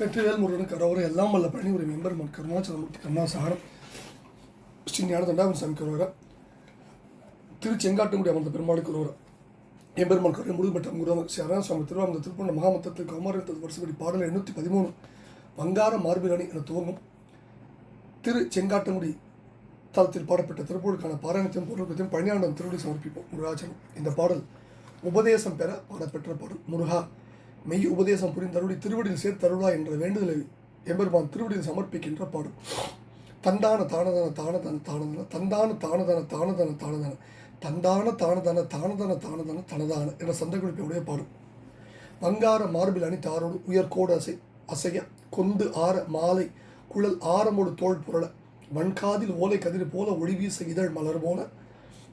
வெற்றிவேல் முருகன் கரோரை எல்லாம் வல்ல பழனி ஒரு மெம்பர்மன் கருணாச்சலமூர்த்தி கருணாசாரம் ஸ்ரீ ஞான தண்டாபன் சாமி கரோரா திருச்செங்காட்டுங்குடி அமர்ந்த பெருமாள் கரோர எம்பெருமாள் கருணை முருகமட்டம் குருவன் ஸ்ரீ அரணா சுவாமி திருவாமந்த திருப்பண்ண மகாமத்தத்தில் கௌமாரத்தில் வருஷப்படி பாடல் எண்ணூற்றி பதிமூணு. வங்கார மார்பிலணி என துவங்கும். திரு செங்காட்டங்குடி தளத்தில் பாடப்பட்ட திருப்பூருக்கான பாராயணத்தையும் பொருளுக்கத்தையும் பழனியாண்டம் திருவடி சமர்ப்பிப்போம் முருகாச்சலம். இந்த பாடல் உபதேசம் பெற பாடப்பெற்ற பாடல் முருகா. மெய் உபதேசம் புரிந்தருளி திருவடியில் சேர்த்தருளா என்ற வேண்டுதலை எம்பெருமான் திருவடியில் சமர்ப்பிக்கின்ற பாடல் தந்தான தானதன தானதன தானதன தந்தான தானதன தானதன தானதன தந்தான தானதன தானதன தானதன தனதான என்ற சந்தகுறிப்பையுடைய பாடல் வங்கார மார்பில் அணி தாரோடு உயர்கோடு அசை அசைய கொந்து ஆற மாலை குழல் ஆரமோடு தோள் புரள வன்காதில் ஓலை கதிர் போல ஒளி வீச இதழ் மலர் போல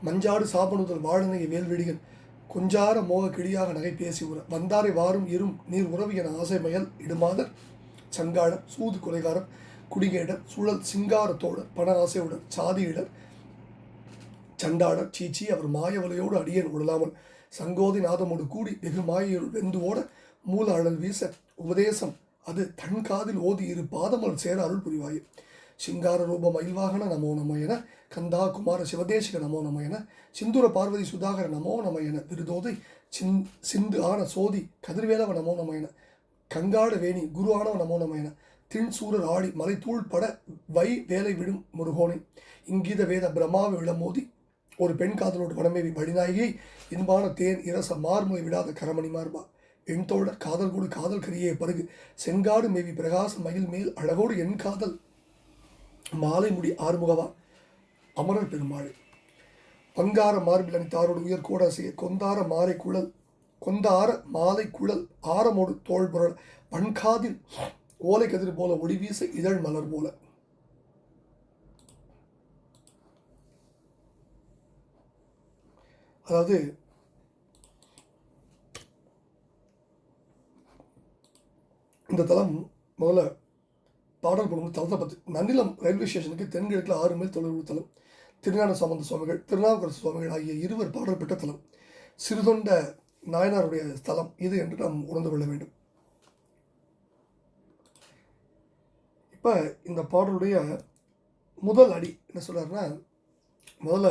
மஞ்சாடு சாபனுதல் வாழனைய வேல்வெடிகள் குஞ்சார மோக கிளியாக நகை பேசி உற வந்தாரை வாரும் இரும் நீர் உறவு என ஆசை மயல் இடுமாதர் சங்காளர் சூது கொலைகாரர் குடிகேடர் சுழல் சிங்கார தோழர் பண ஆசையுடன் சாதியிடர் சண்டாளர் சீச்சி அவர் மாயவலையோடு அடியேன் உடலாமல் சங்கோதி நாதமோடு கூடி வெகு மாயையுள் வெந்து ஓட மூல அழல் வீச உபதேசம் அது தன் காதில் ஓதி இரு பாதமல் சேர அருள் புரிவாயே. சிங்கார ரூப மயில்வாகன நமோ நம என கந்தா குமார சிவதேசிக நமோ நம என சிந்துர பார்வதி சுதாகர நமோ நம என விருதோதை சிந் சிந்து ஆன சோதி கதிர்வேலவ நமோ நம என கங்காட வேணி குரு ஆனவ நமோ நம என திண்சூரர் ஆடி மலைத்தூள் பட வை வேலை விடும் முருகோனை. இங்கீத வேத பிரம்மாவை விளமோதி ஒரு பெண் காதலோடு வனமேவி வழிநாயகியை இன்பான தேன் இரச மார்முலை விடாத கரமணி மார்பா. என் தோழர் காதல் கூடு காதல் கரியே பருகு செங்காடு மேவி பிரகாச மயில் மேல் அழகோடு என் காதல். மாலை முடி ஆறுமுகவா? அமரர் பெருமாள். பங்கார மார்பில் அணித்தாரோடு உயர் கூட அசைய கொந்தார மாலை குழல் கொந்தார மாலை குழல் ஆரமோடு தோல் புரள் பண்காதில் ஓலை கதிர் போல ஒளிவீச இதழ் மலர் போல. அதாவது இந்த தளம் முதல்ல பாடல் பண்ணும்போது தளத்தை பற்றி நன்னிலம் ரயில்வே ஸ்டேஷனுக்கு தென்கிழக்கில் ஆறு மைல் தொலைவு தளம் திருஞான சம்பந்த சுவாமிகள் திருநாவுக்கரசு சுவாமிகள் ஆகிய இருவர் பாடல் பெற்ற தலம் சிறுதொண்ட நாயனாருடைய ஸ்தலம் இது என்று நாம் உணர்ந்து கொள்ள வேண்டும். இப்போ இந்த பாடலுடைய முதல் அடி என்ன சொல்கிறாருன்னா முதல்ல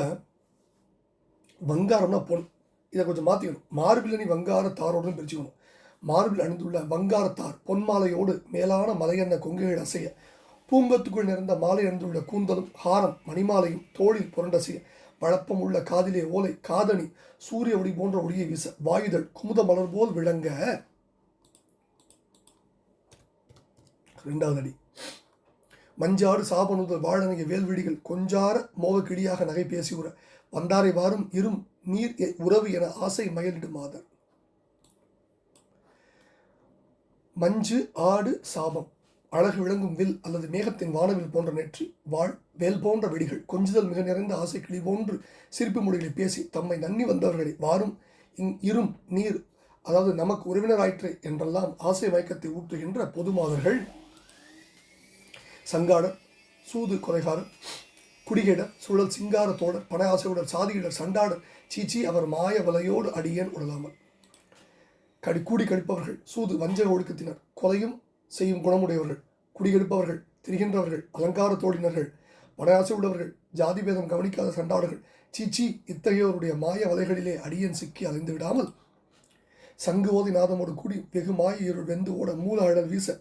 வங்காரம்னா பொன் இதை கொஞ்சம் மாற்றிக்கணும் மார்பிலனி வங்கார தாரோடு பிரிச்சுக்கணும். மார்பில் அணிந்துள்ள வங்காரத்தார் பொன்மாலையோடு மேலான மலையன்ன கொங்கைகள் அசைய பூங்கத்துக்குள் நிறைந்த மாலை அணிந்துள்ள கூந்தலும் ஹாரம் மணிமாலையும் தோளில் புரண்டசைய வழப்பம் உள்ள காதிலே ஓலை காதணி சூரிய ஒளி போன்ற ஒளியை வீச வாயுதல் குமுத மலர் போல் விளங்க. ரெண்டாவது அடி. மஞ்சாடு சாபனுதல் வாழனைய வேல்விடிகள் கொஞ்சார மோகக்கிடியாக நகை பேசி உற வந்தாரை வாரும் இரும் நீர் எ- உறவு என ஆசை மயலிடும் மாதர் மஞ்சு ஆடு சாபம் அழகு விளங்கும் வில் அல்லது மேகத்தின் வானவில் போன்ற நெற்றி வாழ் வேல் போன்ற வெடிகள் கொஞ்சுதல் மிக நிறைந்த ஆசை கிளி போன்று சிரிப்பு மொழிகளை பேசி தம்மை நன்னி வந்தவர்களை வாரும் இங் இரும் நீர் அதாவது நமக்கு உறவினராயிற்று என்றெல்லாம் ஆசை மயக்கத்தை ஊற்றுகின்ற பொதுமாதர்கள். சங்காடர் சூது கொலைகாரர் குடிகேடர் சுழல் சிங்கார தோழர் பண ஆசையுடன் சாதியிடர் சண்டாடர் சீச்சி அவர் மாய வலையோடு அடியேன் உடலாமல். கடி கூடி கழிப்பவர்கள் சூது வஞ்சக ஒழுக்கத்தினர். கொலையும் செய்யும் குணமுடையவர்கள் குடிகெடுப்பவர்கள் திரிகின்றவர்கள் அலங்கார தோழினர்கள் படையாசை உள்ளவர்கள் ஜாதி பேதம் கவனிக்காத சண்டாளர்கள். சீச்சி இத்தகையோருடைய மாய வலைகளிலே அடியன் சிக்கி அலைந்து விடாமல் சங்கு ஓதி நாதமோடு கூடி வெகு மாய இருள் வெந்து ஓட மூல அழல் வீச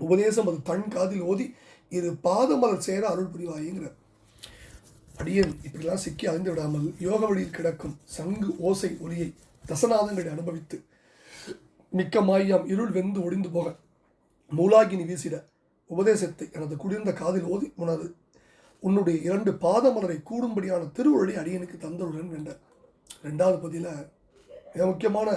உபதேசம் அது தன் காதில் ஓதி இரு பாதமலர் சேர அருள் புரிவாயுங்கிறார் அடியன் இப்படிலாம் சிக்கி அலைந்து விடாமல் யோக வழியில் கிடக்கும் சங்கு ஓசை ஒலியை தசநாதங்களை அனுபவித்து மிக்க மாயாம் இருள் வெந்து ஒடிந்து போக. மூலாகினி வீசிட உபதேசத்தை எனது குளிர்ந்த காதில் ஓதி உனது உன்னுடைய இரண்டு பாதமலரை கூடும்படியான திருவழி அடியனுக்கு தந்தருடன் வேண்டார் ரெண்டாவது பகுதியில் மிக முக்கியமான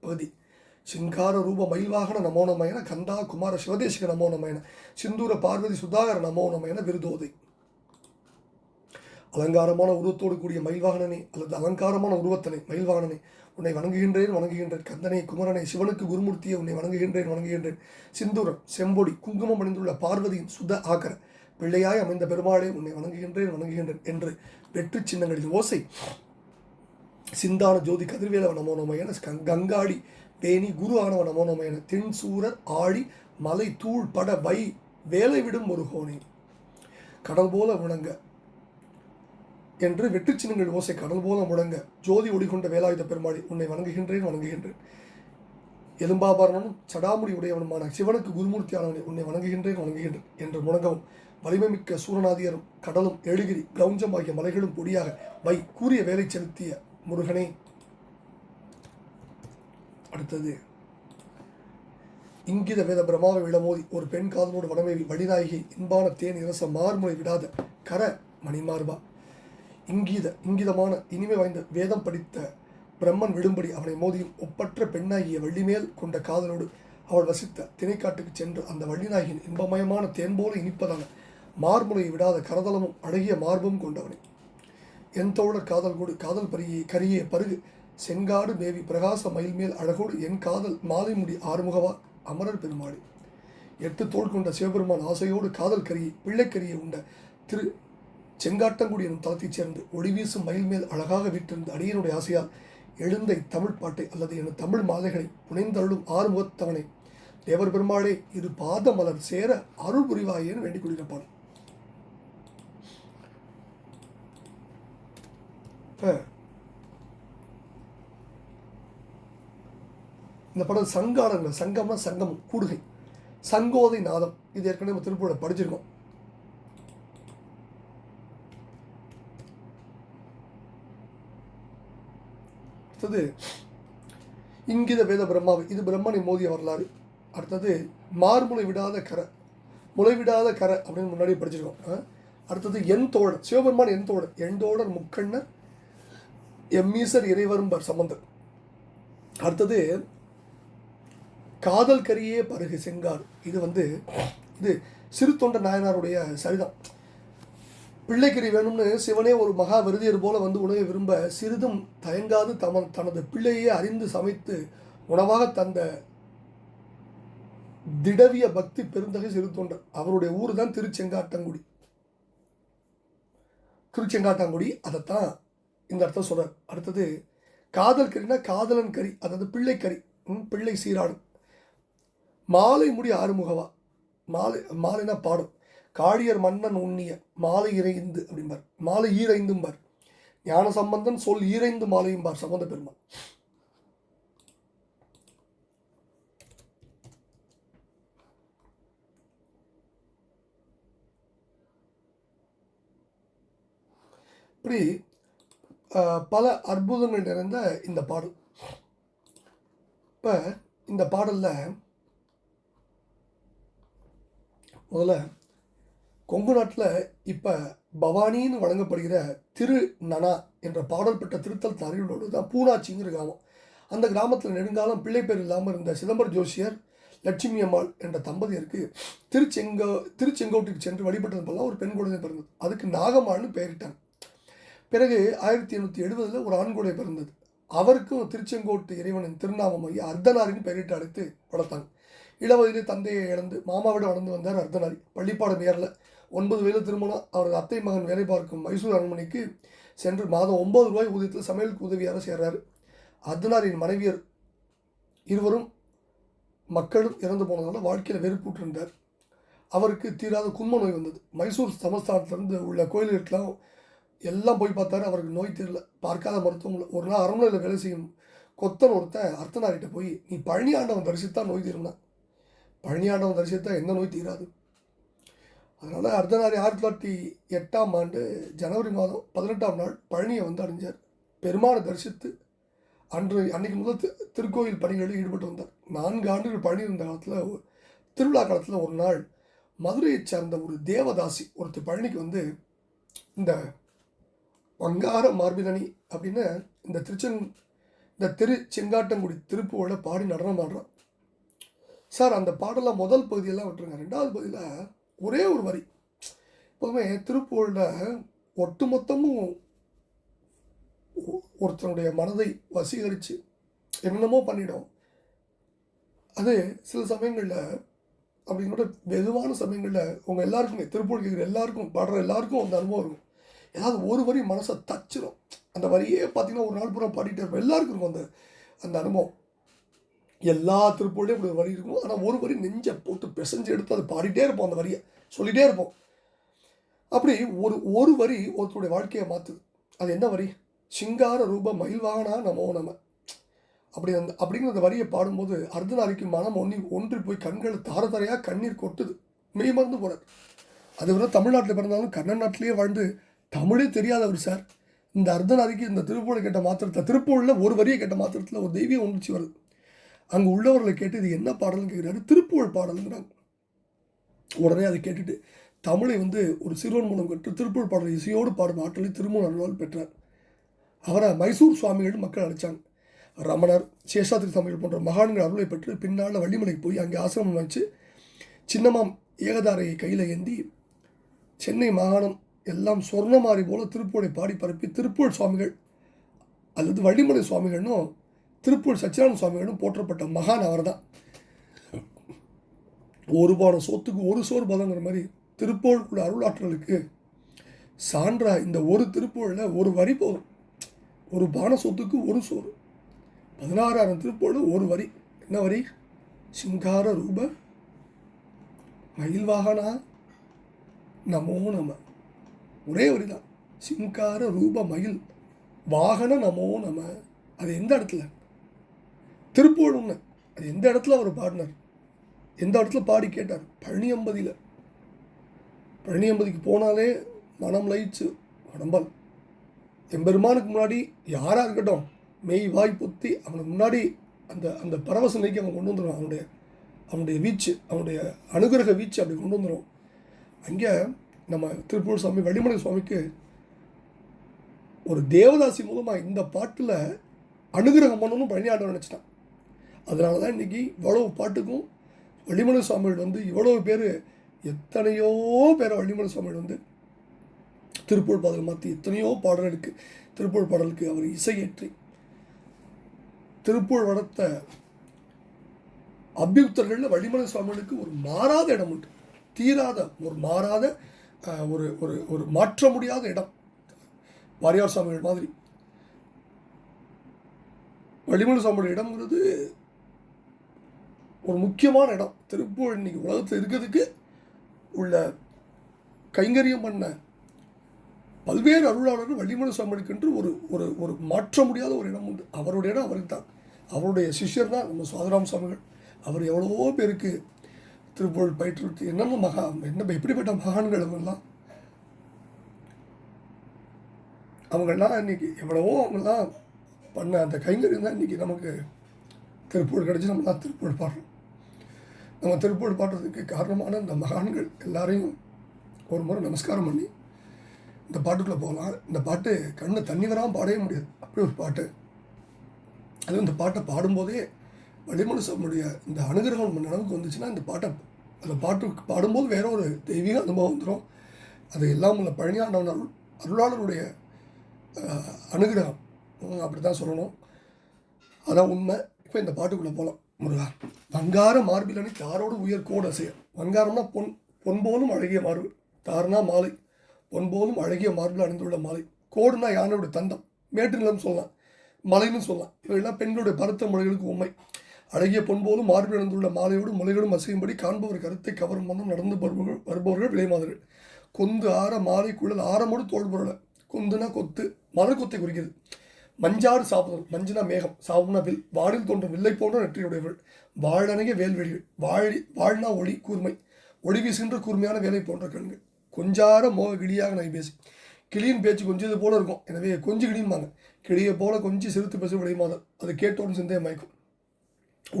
பகுதி. சிங்கார ரூப மயில்வாகன நமோ என கந்தா குமார சிவதேசிக நமோ என சிந்தூர பார்வதி சுதாகர நமோ நம விருதோதை. அலங்காரமான உருவத்தோடு கூடிய மயில்வாகனனே அல்லது அலங்காரமான உருவத்தனை மயில்வாகனனே உன்னை வணங்குகின்றேன் வணங்குகின்றேன் கந்தனை குமரனை சிவனுக்கு குருமூர்த்தியை உன்னை வணங்குகின்றேன் வணங்குகின்றேன். சிந்தூரம் செம்பொடி குங்குமம் அணிந்துள்ள பார்வதியின் சுத ஆக்கர. பிள்ளையாய் அமைந்த பெருமாளே உன்னை வணங்குகின்றேன் வணங்குகின்றேன் என்று வெற்று சின்னங்களின் ஓசை. சிந்தான ஜோதி கதிர்வேலவ நமோ கங்- கங்காடி வேணி குரு ஆனவ நமோ என தென்சூரர் ஆழி மலை தூள் பட வை வேலை விடும் ஒரு ஹோனி கடல் போல வணங்க என்று வெட்டுச்சின்னங்கள் ஓசை கடல் போல முழங்க ஜோதி ஒளிகொண்ட வேலாயுத பெருமாளி உன்னை வணங்குகின்றேன் வணங்குகின்றேன். எலும்பாபரணனும் சடாமுடி உடையவனுமான சிவனுக்கு குருமூர்த்தியானவனை உன்னை வணங்குகின்றேன் வணங்குகின்றேன் என்று முழங்கவும் வலிமைமிக்க சூரநாதியரும் கடலும் எழுகிரி கிரௌஞ்சம் ஆகிய மலைகளும் பொடியாக வை கூறிய வேலை செலுத்திய முருகனே. அடுத்தது. இங்கித வேத பிரமாவை விழமோதி ஒரு பெண் காதலோடு வடமேவி வழிநாயகி இன்பான தேன் இரச மார்முனை விடாத கர மணிமார்பா. இங்கீத இங்கிதமான இனிமை வாய்ந்த வேதம் படித்த பிரம்மன் விடும்படி அவனை மோதியும் ஒப்பற்ற பெண்ணாகிய வள்ளிமேல் கொண்ட காதலோடு அவள் வசித்த திணைக்காட்டுக்கு சென்று அந்த வள்ளிநாயகின் இன்பமயமான தேன்போல இனிப்பதான மார்புலையை விடாத கரதளமும் அழகிய மார்பும் கொண்டவனை. என் தோழர் காதல் கூடு காதல் பரியே கரியே பருகு செங்காடு மேவி பிரகாச மயில் மேல் அழகோடு என் காதல் மாலை முடி ஆறுமுகவா அமரர் பெருமாள். எட்டு தோள் கொண்ட சிவபெருமான் ஆசையோடு காதல் கரியை பிள்ளைக்கரியை உண்ட திரு செங்காட்டங்குடி எனும் தளத்தைச் சேர்ந்து ஒளிவீசும் மயில் மேல் அழகாக வீட்டிருந்த அடியனுடைய ஆசையால் எழுந்த இத்தமிழ் பாட்டை அல்லது என தமிழ் மாலைகளை புனைந்தருளும் ஆறுமுகத்தவனை தேவர் பெருமாளே இது பாத மலர் சேர அருள் புரிவாயேன்னு வேண்டிக் கொள்கிறப்பான் இந்த படம் சங்காரங்க சங்கம்னா சங்கமம் கூடுகை சங்கோதை நாதம். இது ஏற்கனவே நம்ம திருப்பூரில் படிச்சிருக்கோம். அடுத்தது இங்கித வேத பிரம்மாவை. இது பிரம்மனை மோதிய வரலாறு. அடுத்தது மார்முளை விடாத கரை. முளை விடாத கரை அப்படின்னு முன்னாடி படிச்சிருக்கோம். அடுத்தது என் தோழர் சிவபெருமான் என் தோழர் என் தோழர் முக்கண்ணர் எம்மீசர் இறைவரும்பர் சம்பந்தர். அடுத்தது காதல் கரியே பருகு செங்கார் இது வந்து இது சிறு தொண்ட நாயனாருடைய சரிதான். பிள்ளைக்கறி வேணும்னு சிவனே ஒரு மகா விருதியர் போல வந்து உணவை விரும்ப சிறிதும் தயங்காது தமன் தனது பிள்ளையே அறிந்து சமைத்து உணவாக தந்த திடவிய பக்தி பெருந்தகை சிறு தொண்டர். அவருடைய ஊர் தான் திருச்செங்காட்டங்குடி. திருச்செங்காட்டாங்குடி அதைத்தான் இந்த அர்த்தம் சொல்கிறார் அடுத்தது காதல் கறினா காதலன் கறி அதாவது பிள்ளை கறி பிள்ளை சீராடும். மாலை முடி ஆறுமுகவா? மாலை மாலைனா பாடும். காடியர் மன்னன் உண்ணிய மாலை இறைந்து அப்படிம்பார். மாலை ஈரைந்தும்பார் ஞான சம்பந்தன் சொல் ஈரைந்து மாலையும்பார் சம்பந்த பெருமான். இப்படி பல அற்புதங்கள் நிறைந்த இந்த பாடல். இப்போ இந்த பாடலில் முதல்ல கொங்கு நாட்டில் இப்போ பவானின்னு வழங்கப்படுகிற திரு நனா என்ற பாடல் பெற்ற திருத்தல் தரையுள்ளோடு தான் பூனாச்சிங்கிற கிராமம். அந்த கிராமத்தில் நெடுங்காலம் பிள்ளை பேர் இல்லாமல் இருந்த சிதம்பர ஜோசியர் லட்சுமி அம்மாள் என்ற தம்பதியருக்கு திருச்செங்கோ திருச்செங்கோட்டுக்கு சென்று வழிபட்டது போல ஒரு பெண் குழந்தை பிறந்தது. அதுக்கு நாகம்மாள்னு பெயரிட்டாங்க பிறகு ஆயிரத்தி எண்ணூற்றி எழுபதில் ஒரு ஆண் குழந்தை பிறந்தது. அவருக்கும் திருச்செங்கோட்டு இறைவனின் திருநாமமாகி அர்த்தனாரின்னு பெயரிட்டு அழைத்து வளர்த்தாங்க. இளவயதிலே தந்தையை இழந்து மாமாவிட வளர்ந்து வந்தார் அர்த்தனாரி பள்ளிப்பாடம் ஏறலை. ஒன்பது வயது திருமணம். அவரது அத்தை மகன் வேலை பார்க்கும் மைசூர் அரண்மனைக்கு சென்று மாதம் ஒன்பது ரூபாய் ஊதியத்தில் சமையலுக்கு உதவியாக சேர்றாரு. அர்த்தனாரின் மனைவியர் இருவரும் மக்களும் இறந்து போனதால் வாழ்க்கையில் வெறுப்புற்று அவருக்கு தீராத குன்ம நோய் வந்தது. மைசூர் சமஸ்தானத்திலிருந்து உள்ள கோயில்களுக்கெல்லாம் எல்லாம் போய் பார்த்தாரு. அவருக்கு நோய் தெரியல. பார்க்காத மருத்துவம் ஒரு நாள் அரண்மனையில் வேலை செய்யும் கொத்தன் ஒருத்தன் அர்த்தனாரிட்ட போய் நீ பழனி ஆண்டவன் தரிசித்தா நோய் தீரும்னா. பழனி ஆண்டவன் தரிசித்தா எந்த நோய் தீராது. அதனால் அர்த்தநாரி ஆயிரத்தி தொள்ளாயிரத்தி எட்டாம் ஆண்டு ஜனவரி மாதம் பதினெட்டாம் நாள் பழனியை வந்து அடைஞ்சார். பெருமானை தரிசித்து அன்று அன்னைக்கு முதல் திருக்கோயில் பணிகளில் ஈடுபட்டு வந்தார். நான்கு ஆண்டுகள் பழனி இருந்த காலத்தில் திருவிழா காலத்தில் ஒரு நாள் மதுரையைச் சேர்ந்த ஒரு தேவதாசி ஒருத்தர் பழனிக்கு வந்து இந்த வங்கார மார்பினணி அப்படின்னு இந்த திருச்செங் இந்த திரு செங்காட்டங்குடி திருப்புவோட பாடி நடனம் ஆடுறான் சார் அந்த பாடலாம் முதல் பகுதியெல்லாம் விட்டுருங்க. ரெண்டாவது பகுதியில் ஒரே ஒரு வரி. எப்போதுமே திருப்பூரில் ஒட்டுமொத்தமும் ஒருத்தனுடைய மனதை வசீகரித்து என்னென்னமோ பண்ணிடும். அது சில சமயங்களில் அப்படிங்கிற மெதுவான சமயங்களில் உங்கள் எல்லாருக்குமே திருப்பூர் கேட்குற எல்லாருக்கும் பாடுற எல்லாருக்கும் அந்த அனுபவம் இருக்கும். ஏதாவது ஒரு வரி மனசை தச்சிடும் அந்த வரியே பார்த்திங்கன்னா ஒரு நாள் பூரா பாடிட்டு இருப்போம் எல்லாருக்கும் இருக்கும் அந்த அந்த அனுபவம். எல்லா திருப்பூர்லேயும் இப்படி வரி இருக்கும் ஆனால் ஒரு வரி நெஞ்சை போட்டு பிசைஞ்சு எடுத்து அதை பாடிட்டே இருப்போம் அந்த வரியை சொல்லிகிட்டே இருப்போம். அப்படி ஒரு ஒரு வரி ஒருத்தருடைய வாழ்க்கையை மாற்றுது அது என்ன வரி? சிங்கார ரூப மயில்வாகனா நமோ நம. அப்படி அந்த அப்படிங்கிற அந்த வரியை பாடும்போது அர்த்தநாரிக்கு மனம் ஒன்றி ஒன்றி போய் கண்கள் தார தரையாக கண்ணீர் கொட்டுது. மெய் மறந்து போகிறார் அது வந்து தமிழ்நாட்டில் பிறந்தாலும் கன்னட நாட்டிலேயே வாழ்ந்து தமிழே தெரியாதவர் சார். இந்த அர்த்தநாரிக்கு இந்த திருப்பூரை கேட்ட மாத்திரத்தில் திருப்பூரில் ஒரு வரியை கேட்ட மாத்திரத்தில் ஒரு தெய்வீக உணர்ச்சி வருது. அங்கே உள்ளவர்களை கேட்டு இது என்ன பாடல்னு கேட்குறாரு? திருப்புகழ் பாடலுங்கிறாங்க. உடனே அதை கேட்டுட்டு தமிழை வந்து ஒரு சிறுவன் மூலம் கற்று திருப்புகழ் பாடல் இசையோடு பாடும் ஆற்றலை திருமூல அருளால் பெற்றார். அவரை மைசூர் சுவாமிகள் மக்கள் அழைச்சாங்க. ரமணர் சேஷாத்திரி சுவாமிகள் போன்ற மகான்கள் அருளை பெற்று பின்னால் வள்ளிமலைக்கு போய் அங்கே ஆசிரமம் வச்சு சின்னமாம் ஏகதாரையை கையில் ஏந்தி சென்னை மாகாணம் எல்லாம் சொர்ணமாரி போல திருப்பூரை பாடி பரப்பி திருப்பூர் சுவாமிகள் அல்லது வள்ளிமலை சுவாமிகள்னும் திருப்பூர் சச்சிதானந்த சுவாமிகளும் போற்றப்பட்ட மகான் அவர் தான் ஒரு பான சொத்துக்கு ஒரு சோறு பதங்கிற மாதிரி திருப்பூருக்குள்ள அருளாற்றலுக்கு சான்றா இந்த ஒரு திருப்பூரில் ஒரு வரி போதும். ஒரு பான சொத்துக்கு ஒரு சோறு. பதினாறாயிரம் திருப்பூரில் ஒரு வரி. என்ன வரி? சிங்கார ரூப மயில் வாகனா நமோ நம. ஒரே வரி தான் சிங்கார ரூப மயில். வாகன நமோ நம. அது எந்த இடத்துல? திருப்பூர் ஒன்று அது எந்த இடத்துல அவர் பாடினார்? எந்த இடத்துல பாடி கேட்டார்? பழனியம்பதியில். பழனியம்பதிக்கு போனாலே மனம் லயிச்சு உடம்பால். எம்பெருமானுக்கு முன்னாடி யாராக இருக்கட்டும் மெய் வாய் பொத்தி அவனுக்கு முன்னாடி அந்த அந்த பரவச நிலைக்கு அவன் கொண்டு வந்துடும் அவனுடைய அவனுடைய வீச்சு அவனுடைய அனுகிரக வீச்சு அப்படி கொண்டு வந்துடும் அங்கே நம்ம திருப்பூர் சுவாமி வள்ளிமலை சுவாமிக்கு ஒரு தேவதாசி மூலமாக இந்த பாட்டில் அனுகிரகம் பண்ணணும்னு பழனியாட்டம் நினச்சிட்டான். அதனால தான் இன்றைக்கி இவ்வளவு பாட்டுக்கும் வள்ளிமலை சுவாமிகள் வந்து இவ்வளவு பேர் எத்தனையோ பேரை வள்ளிமலை சுவாமிகள் வந்து திருப்பூர் பாடல் மாற்றி எத்தனையோ பாடல்களுக்கு திருப்பூர் பாடலுக்கு அவர் இசையேற்றி திருப்பூர் வளர்த்த அபியுக்தர்களில் வள்ளிமலை சுவாமிகளுக்கு ஒரு மாறாத இடம் உண்டு. தீராத ஒரு மாறாத ஒரு ஒரு ஒரு மாற்ற முடியாத இடம். வாரியார் சுவாமிகள் மாதிரி. வள்ளிமலை சுவாமியோட இடம்ங்கிறது ஒரு முக்கியமான இடம். திருப்பூர் இன்னைக்கு உலகத்தில் இருக்கிறதுக்கு உள்ள கைங்கரியம் பண்ண பல்வேறு அருளாளர்கள் வள்ளிமண சுவாமிகளுக்கென்று ஒரு ஒரு ஒரு மாற்ற முடியாத ஒரு இடம் உண்டு. அவருடைய இடம் அவருக்கு தான். அவருடைய சிஷ்யர் தான் நம்ம சுவாதிராம சுவாமிகள். அவர் எவ்வளவோ பேருக்கு திருப்பூர் பயிற்றுவித்து என்னென்ன மகா என்ன எப்படிப்பட்ட மகான்கள் அவங்கெல்லாம்? அவங்கெல்லாம் இன்றைக்கி எவ்வளவோ அவங்கெல்லாம் பண்ண அந்த கைங்கரியம் தான் இன்னைக்கு நமக்கு திருப்பூர் கிடச்சி நம்மளாம் திருப்பூர் பாடுறோம். நம்ம திருப்பூர் பாடுறதுக்கு காரணமான இந்த மகான்கள் எல்லாரையும் ஒரு முறை நமஸ்காரம் பண்ணி இந்த பாட்டுக்குள்ளே போகலாம். இந்த பாட்டு கண்ணு தண்ணி வராமல் பாடவே முடியாது. அப்படி ஒரு பாட்டு. அதுவும் இந்த பாட்டை பாடும்போதே வள்ளிமலை இந்த அனுகிரகம் நம்ம வந்துச்சுன்னா இந்த பாட்டை அந்த பாட்டு பாடும்போது வேற ஒரு தெய்வீக அனுபவம் வந்துடும் அது எல்லாம் உள்ள பழனியாண்டவன் அருள் அருளாளருடைய அனுகிரகம். அப்படி தான் சொல்லணும். அதான் உண்மை. இப்போ இந்த பாட்டுக்குள்ளே போகலாம் முருகா வங்கார மார்பிலனை தாரோடு உயர் கோடு அசைய. வங்காரம்னா பொன் பொன் போலும் அழகிய மார்பு. தார்னா மாலை. பொன் போலும் அழகிய மார்பில் அணிந்துள்ள மாலை. கோடுனா யானையோட தந்தம். மேட்டு நிலம் சொல்லலாம். மலைன்னு சொல்லலாம். இவையெல்லாம் பெண்களுடைய பருத்த மொழிகளுக்கு உண்மை. அழகிய பொன் போலும் மார்பில் அணிந்துள்ள மாலையோடு முளைகளும் அசையும்படி காண்பவர் கருத்தை கவரும் வண்ணம் நடந்து வருபவர்கள் வருபவர்கள் விலைமாதர்கள் கொந்து ஆற மாலை குழல் ஆரமோடு தோல் பொருளை. கொந்துனா கொத்து மலர் கொத்தை குறிக்கிறது. மஞ்சாறு சாப்பிடும் மஞ்சுனா மேகம் சாவுனா வில் வாடில் தோன்றும் வில்லை போன்ற நெற்றியுடையவள். வாழனைய வேல்வெளிகள் வாழி வாழ்னா ஒளி கூர்மை. ஒளி வீசுகின்ற கூர்மையான வேலை போன்ற கண்கள். கொஞ்சார மோக கிளியாக நான் பேசி. கிளியின் பேச்சு கொஞ்சது போல இருக்கும். எனவே கொஞ்சு கிளியும்பாங்க கிளியை போல கொஞ்சி சிறுத்து பேச விளைமாதல் அது கேட்டோன்னு சிந்தைய மயக்கும்.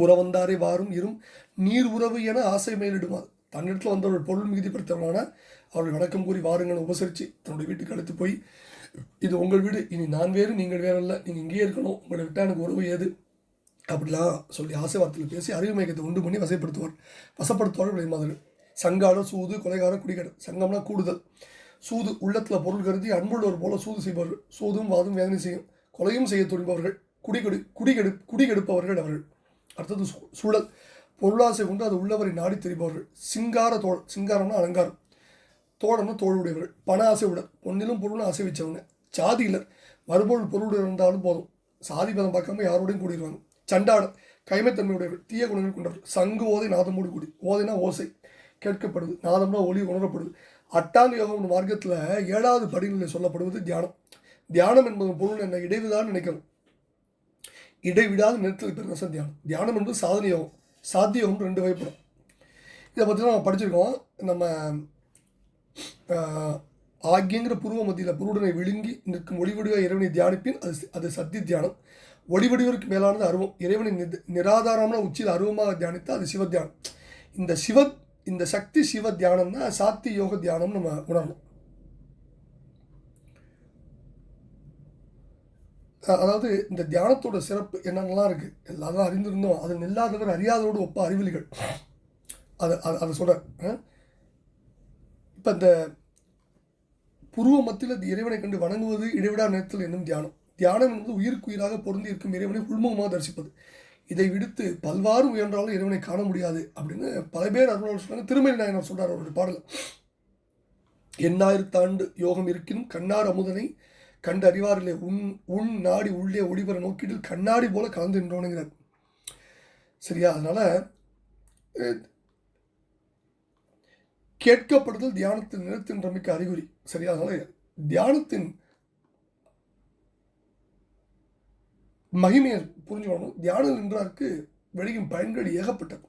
உறவந்தாரை வாரும் இரும் நீர் உறவு என ஆசை மேலிடுமாது தன்னிடத்தில் வந்தவர்கள் பொருள் மிகுதிப்படுத்தவர்களான அவர்கள் வணக்கம் கூறி வாருங்கள் உபசரித்து தன்னுடைய வீட்டுக்கு அழைத்து போய் இது உங்கள் வீடு இனி நான் வேறு நீங்கள் வேறு இல்லை நீங்கள் இங்கேயே இருக்கணும் உங்களை விட்டால் எனக்கு உறவு ஏது? அப்படிலாம் சொல்லி ஆசை வார்த்தையில் பேசி அறிவு மயக்கத்தை உண்டு பண்ணி வசைப்படுத்துவார். வசப்படுத்துவார் விளைமாதர்கள் சங்காளர் சூது கொலைகாரம் குடிகாரர் சங்கம்னா கூடுதல். சூது உள்ளத்தில் பொருள் கருதி அன்புள்ளவர் போல சூது செய்பவர்கள். சூதும் வாதும் வேதனை செய்யும். கொலையும் செய்ய துணிபவர்கள். குடிகெடு குடிகெடு குடிகெடுப்பவர்கள் அவர்கள். அடுத்தது சூழல். பொருளாசை கொண்டு அது உள்ளவரை நாடி தெரிபவர்கள். சிங்கார தோல் சிங்காரம்னா அலங்காரம். தோழம்னா தோளுடையவர்கள். பண ஆசை உடல் பொன்னிலும் பொருளும் ஆசை வச்சவங்க. சாதியிலர் மறுபொருள் பொருள் இருந்தாலும் போதும். சாதி பதம் பார்க்காம யாரோடையும் கூடிடுவாங்க சண்டாளர். கைமைத்தன்மையுடையவர் தீய குணங்கள் கொண்டவர் சங்கு ஓதை நாதமோடு கூடி ஓதைனா ஓசை. கேட்கப்படுது. நாதம்னா ஒளி உணரப்படுது. அட்டாங்க யோகம் மார்க்கத்தில் ஏழாவது படிநிலை சொல்லப்படுவது தியானம். தியானம் என்பது பொருள் என்ன? இடைவிடான்னு நினைக்கணும். இடைவிடாத நிறுத்தல் பேர் தியானம். தியானம் என்பது சாதனை யோகம். சாத்தியோகம் ரெண்டு வகைப்படும் இதை பற்றி நம்ம படிச்சிருக்கோம். நம்ம ஆஹ், ஆக்கியங்கிற புருவ மத்தியில் புருடனை விழுங்கி நிற்கும் ஒளிவடிவ இறைவனை தியானிப்பின் அது அது சத்தி தியானம். ஒளிவடிவருக்கு மேலானது அருவம். இறைவனை நிராதாரமான உச்சியில் அருவமாக தியானித்து அது சிவ தியானம் இந்த சிவ இந்த சக்தி சிவ தியானம் தான் சாத்தி யோக தியானம் நம்ம உணரணும். அதாவது இந்த தியானத்தோட சிறப்பு என்னென்னலாம் இருக்குது எல்லாரும் அறிந்திருந்தோம். அது இல்லாதவர் அறியாதவரோடு ஒப்ப அறிவிலிகள். அதை அதை அதை சொல்கிறேன் இப்போ இந்த புருவ மத்தியில் இந்த இறைவனை கண்டு வணங்குவது இடைவிடா நேரத்தில் என்னும் தியானம். தியானம் என்பது உயிருக்குயிராக பொருந்தி இருக்கும் இறைவனை உள்முகமாக தரிசிப்பது. இதை விடுத்து பல்வாறு முயன்றாலும் இறைவனை காண முடியாது அப்படின்னு பல பேர் அருள் சொன்னாங்க திருமலை நாயனார் சொல்கிறார் அவருடைய பாடல். எண்ணாயிரத்தாண்டு யோகம் இருக்கினும் கண்ணார் அமுதனை கண்டு அறிவாரிலே உன் உன் நாடி உள்ளே ஒளிபர நோக்கிட்டில் கண்ணாடி போல கலந்து நின்றோனுங்கிறார் சரியா? அதனால கேட்கப்படுதல் தியானத்தின் நிலத்தின் ரமிக்க அறிகுறி. சரியா? அதனால தியானத்தின் மகிமையை புரிஞ்சுக்கணும் தியானம் நின்றாருக்கு வெளியும் பயன்கள் ஏகப்பட்டது.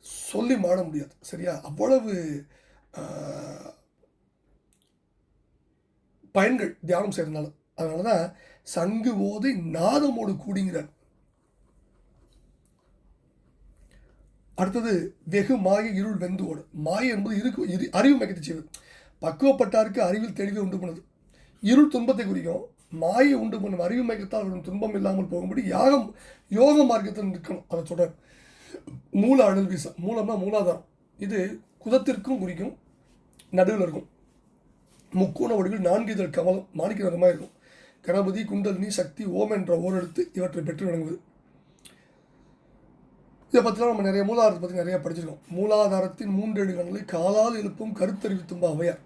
சொல்லி மாட முடியாது. சரியா? அவ்வளவு பயன்கள் தியானம் செய்கிறதுனால அதனால தான் சங்கு ஓதி நாதமோடு கூடுங்கிறார் அடுத்தது வெகு மாய இருள் வெந்து ஓடு. மாயை என்பது இருக்கு இரு அறிவு மயக்கத்தை செய்வது. பக்குவப்பட்டாருக்கு அறிவில் தெளிவை உண்டு பண்ணது. இருள் துன்பத்தை குறிக்கும். மாயை உண்டு பண்ணும். அறிவு மயக்கத்தால் வரும் துன்பம் இல்லாமல் போகும்படி யாகம் யோக மார்க்கத்தில் நிற்கணும். அதை சொல்கிறார் மூல அழல் வீசம் மூலம்னா மூலாதாரம். இது குதத்திற்கும் குறிக்கும் நடுவில் இருக்கும். முக்கோண வடிவில் நான்கு இதழ் கமலம் மாணிக்க நிறமாக இருக்கும். கணபதி குண்டலினி சக்தி ஓம் என்ற ஓரெழுத்து இவற்றை பெற்று விளங்குவது இதை பற்றிலாம் நம்ம நிறைய மூலாதாரத்தை பற்றி நிறையா படிச்சிருக்கோம். மூலாதாரத்தின் மூன்று எழுகங்களை காலால் எழுப்பும் கருத்தறிவு தும்ப அவையார்.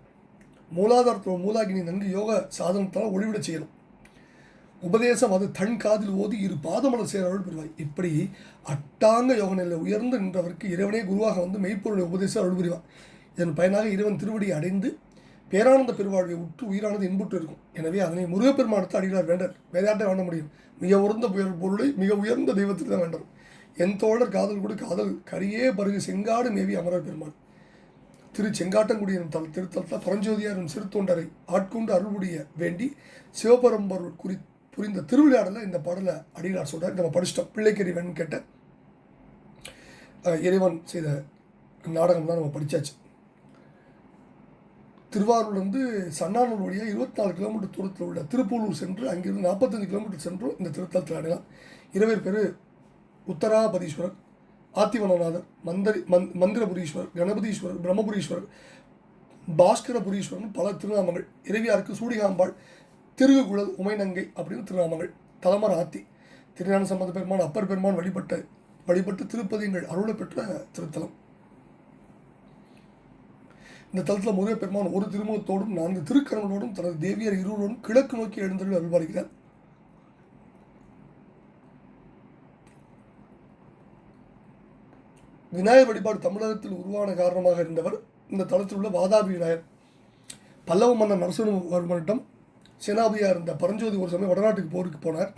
மூலாதாரத்தோட மூலாகினி நன்கு யோக சாதனத்தால் ஒளிவிட செய்யணும். உபதேசம் அது தன் காதில் ஓதி இரு பாதமலர் சேர பெறுவாய். இப்படி அட்டாங்க யோக நிலையில் உயர்ந்து நின்றவருக்கு இறைவனே குருவாக வந்து மெய்ப்பொருளை உபதேசம் அருள் புரிவான். இதன் பயனாக இறைவன் திருவடி அடைந்து பேரானந்த பெருவாழ்வை உற்று உயிரானது இன்புற்று இருக்கும். எனவே அதனை முருகப்பெருமானத்தை அடிகளார் வேண்டார். வேதாட்டை வேண்ட முடியும். மிக உயர்ந்த பொருளை மிக உயர்ந்த தெய்வத்துக்கு தான் வேண்டும் என் தோழர் காதல் கூட காதல் கரியே பருகு செங்காடு மேவி அமரர் பெருமாள். திரு செங்காட்டங்குடி எனும் தல் திருத்தலத்தில் பரஞ்சோதியார் எனும் சிறு ஆட்கொண்டு அருள்புடைய வேண்டி சிவபரம்பொருள் குறி புரிந்த திருவிளையாடலை இந்த பாடலை அடிகளார் சொல்கிறார் நம்ம படிச்சிட்டோம். பிள்ளைக்கறிவன் கேட்ட இறைவன் செய்த நாடகம் தான் நம்ம படித்தாச்சு திருவாரூர்லேருந்து சன்னானூர் வழியாக இருபத்தி நாலு கிலோமீட்டர் தூரத்தில் உள்ள திருப்பூலூர் சென்று அங்கிருந்து நாற்பத்தஞ்சு கிலோமீட்டர் சென்றும் இந்த திருத்தலத்தில் அடையலாம். இருவர் பேர் உத்தராபதீஸ்வரர் ஆத்திவனநாதர் மந்திரி மந் மந்திரபுரீஸ்வரர் கணபதீஸ்வரர் பிரம்மபுரீஸ்வரர் பாஸ்கரபுரீஸ்வரன் பல திருநாமங்கள். இறைவியாருக்கு சூடிகாம்பாள் திருகுகுழல் உமைநங்கை அப்படின்னு திருநாமங்கள். தலைமர் ஆத்தி திருஞான சம்பந்த பெருமான் அப்பர் பெருமான் வழிபட்ட வழிபட்டு திருப்பதிங்கள் அருளை பெற்ற திருத்தலம். இந்த தளத்தில் முதல் பெருமான் ஒரு திருமுகத்தோடும் நான்கு திருக்கரங்களோடும் தனது தேவியர் இருவரோடும் கிழக்கு நோக்கி எழுந்தருள் அருள்பாடுகிறார். விநாயகர் வழிபாடு தமிழகத்தில் உருவான காரணமாக இருந்தவர் இந்த தலத்தில் உள்ள வாதாபி விநாயகர். பல்லவ மன்னர் நரசிம்மவர்மனிடம் சேனாபதியாக இருந்த பரஞ்சோதி ஒரு சமயம் வடநாட்டுக்கு போருக்கு போனார்.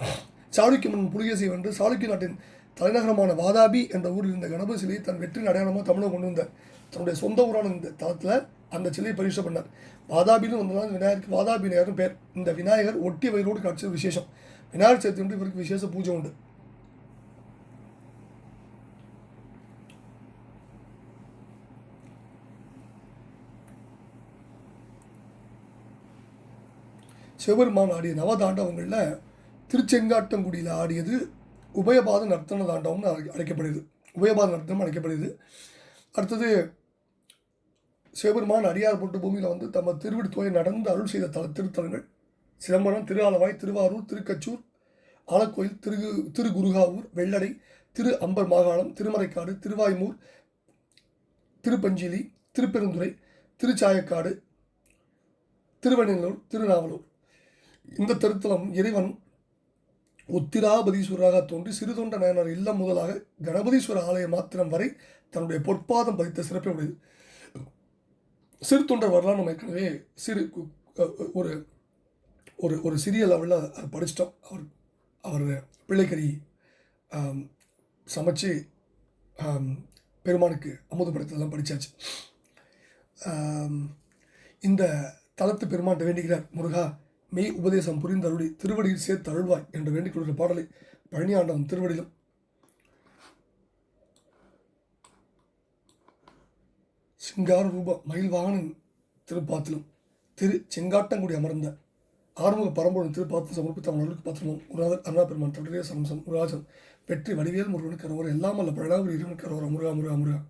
சாளுக்கிய மன்னன் புலிகேசி வென்று சாளுக்கிய நாட்டின் தலைநகரமான வாதாபி என்ற ஊரில் இருந்த கணபதி சிலையை தன் வெற்றி அடையாளமாக தமிழகம் கொண்டு வந்தார். தன்னுடைய சொந்த ஊரான இந்த தளத்தில் அந்த சிலையை பரிசு பண்ணார். வாதாபின்னு வந்ததால் விநாயகருக்கு வாதாபி விநாயகர்னு பேர். இந்த விநாயகர் ஒட்டி வயிறோடு காட்சி விசேஷம். விநாயகர் சதுர்த்தி உண்டு இவருக்கு விசேஷ பூஜை உண்டு. சிவபெருமான் ஆடிய நவதாண்டவங்களில் திருச்செங்காட்டங்குடியில் ஆடியது உபயபாத நர்த்தன தாண்டவம்னு அழை- அழைக்கப்படுது உபயபாத நர்த்தனம் அழைக்கப்படுது அடுத்தது சிவபெருமான் அடியார் போட்டு பூமியில் வந்து தம்ம திருவிடு தோயை நடந்து அருள் செய்த தல திருத்தலங்கள். சிதம்பரம் திருஆலவாய் திருவாரூர் திருக்கச்சூர் ஆலக்கோயில் திரு திருகுருகாவூர் வெள்ளடை திரு அம்பர் மாகாணம் திருமறைக்காடு திருவாய்மூர் திருப்பஞ்சிலி திருப்பெருந்துறை திருச்சாயக்காடு திருவண்ணூர் திருநாவலூர். இந்த திருத்தலம் இறைவன் உத்திராபதீஸ்வரராக தோன்றி சிறுதொண்ட நயனர் இல்லம் முதலாக கணபதீஸ்வர ஆலய மாத்திரம் வரை தன்னுடைய பொற்பாதம் பதித்த சிறப்பை உடையது. சிறு தொண்டர் வரலாறு நம்ம ஏற்கனவே சிறு ஒரு ஒரு ஒரு சிறிய லெவலில் அதை படிச்சிட்டோம். அவர் அவர் பிள்ளைக்கறி சமைச்சு பெருமானுக்கு அமுது படைத்ததெல்லாம் படித்தாச்சு இந்த தளத்து பெருமான் வேண்டுகிறார் முருகா மெய் உபதேசம் புரிந்தருளி திருவடியில் சேர்த்து அருள்வாய் என்று வேண்டிக் கொள்கிற பாடலை பழனியாண்டவன் திருவடியிலும் சிங்கார ரூப மயில் திருப்பாத்திலும் திரு செங்காட்டங்குடி அமர்ந்த ஆறுமுக பரம்பொருள் திருப்பாத்திரம் சமர்ப்பித்த அவர்களுக்கு பத்திரமும் குருநாதர் அருணா பெருமான் தொடரே சம்சம் முருகாஜன் வெற்றி வடிவேல் முருகனுக்கு அரோர எல்லாம் அல்ல பழனாபுரி இருவனுக்கு அரோர முருகா முருகா முருகா